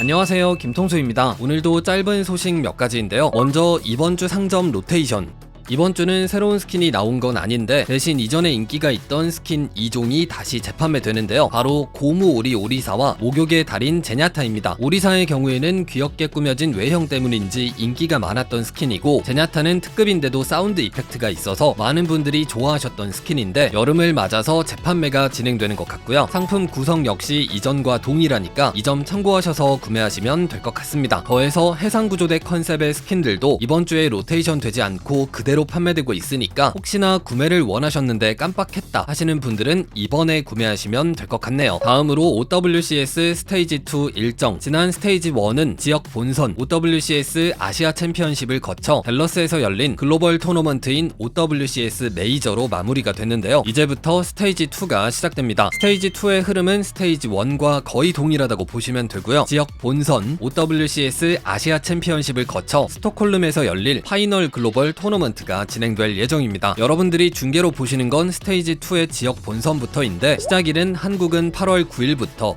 안녕하세요. 김통수입니다. 오늘도 짧은 소식 몇 가지인데요. 먼저 이번 주 상점 로테이션 이번 주는 새로운 스킨이 나온 건 아닌데 대신 이전에 인기가 있던 스킨 2종이 다시 재판매되는데요. 바로 고무 오리 오리사와 목욕의 달인 제냐타입니다. 오리사의 경우에는 귀엽게 꾸며진 외형 때문인지 인기가 많았던 스킨이고 제냐타는 특급인데도 사운드 이펙트가 있어서 많은 분들이 좋아하셨던 스킨인데 여름을 맞아서 재판매가 진행되는 것 같고요. 상품 구성 역시 이전과 동일하니까 이 점 참고하셔서 구매하시면 될 것 같습니다. 더해서 해상 구조대 컨셉의 스킨들도 이번 주에 로테이션 되지 않고 그대로 판매되고 있으니까 혹시나 구매를 원하셨는데 깜빡했다 하시는 분들은 이번에 구매하시면 될 것 같네요. 다음으로 OWCS 스테이지 2 일정 지난 스테이지 1은 지역 본선 OWCS 아시아 챔피언십을 거쳐 댈러스에서 열린 글로벌 토너먼트인 OWCS 메이저로 마무리가 됐는데요. 이제부터 스테이지 2가 시작됩니다. 스테이지 2의 흐름은 스테이지 1과 거의 동일하다고 보시면 되고요. 지역 본선 OWCS 아시아 챔피언십을 거쳐 스톡홀름에서 열릴 파이널 글로벌 토너먼트 가 진행될 예정입니다. 여러분들이 중계로 보시는 건 스테이지 2의 지역 본선부터인데 시작일은 한국은 8월 9일부터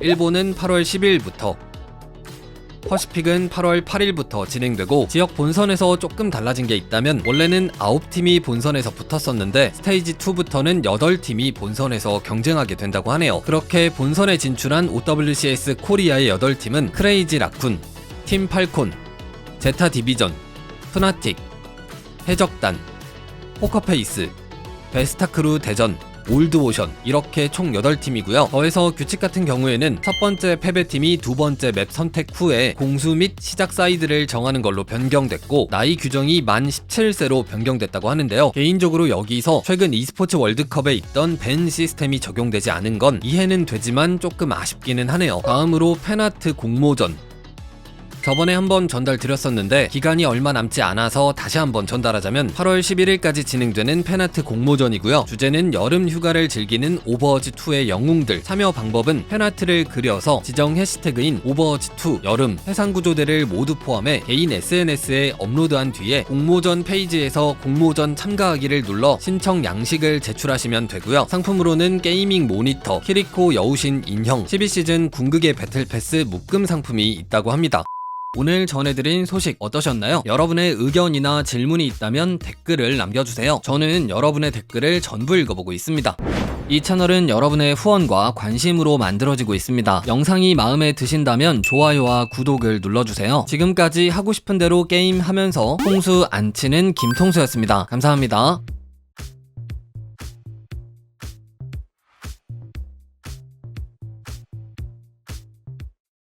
일본은 8월 10일부터 퍼시픽은 8월 8일부터 진행되고 지역 본선에서 조금 달라진 게 있다면 원래는 9팀이 본선에서 붙었었는데 스테이지 2부터는 8팀이 본선에서 경쟁하게 된다고 하네요. 그렇게 본선에 진출한 OWCS 코리아의 8팀은 크레이지 라쿤, 팀 팔콘, 제타 디비전, 푸나틱, 해적단, 포커페이스, 베스타크루 대전, 올드오션 이렇게 총 8팀이고요. 더해서 규칙 같은 경우에는 첫 번째 패배팀이 두 번째 맵 선택 후에 공수 및 시작 사이드를 정하는 걸로 변경됐고 나이 규정이 만 17세로 변경됐다고 하는데요. 개인적으로 여기서 최근 e스포츠 월드컵에 있던 밴 시스템이 적용되지 않은 건 이해는 되지만 조금 아쉽기는 하네요. 다음으로 팬아트 공모전 저번에 한번 전달 드렸었는데 기간이 얼마 남지 않아서 다시 한번 전달하자면 8월 11일까지 진행되는 팬아트 공모전이고요. 주제는 여름 휴가를 즐기는 오버워치2의 영웅들. 참여 방법은 팬아트를 그려서 지정 해시태그인 오버워치2 여름 해상 구조대를 모두 포함해 개인 SNS에 업로드한 뒤에 공모전 페이지에서 공모전 참가하기를 눌러 신청 양식을 제출하시면 되고요. 상품으로는 게이밍 모니터, 키리코 여우신 인형, 12시즌 궁극의 배틀 패스 묶음 상품이 있다고 합니다. 오늘 전해드린 소식 어떠셨나요? 여러분의 의견이나 질문이 있다면 댓글을 남겨주세요. 저는 여러분의 댓글을 전부 읽어보고 있습니다. 이 채널은 여러분의 후원과 관심으로 만들어지고 있습니다. 영상이 마음에 드신다면 좋아요와 구독을 눌러주세요. 지금까지 하고 싶은 대로 게임 하면서 통수 안 치는 김통수였습니다. 감사합니다.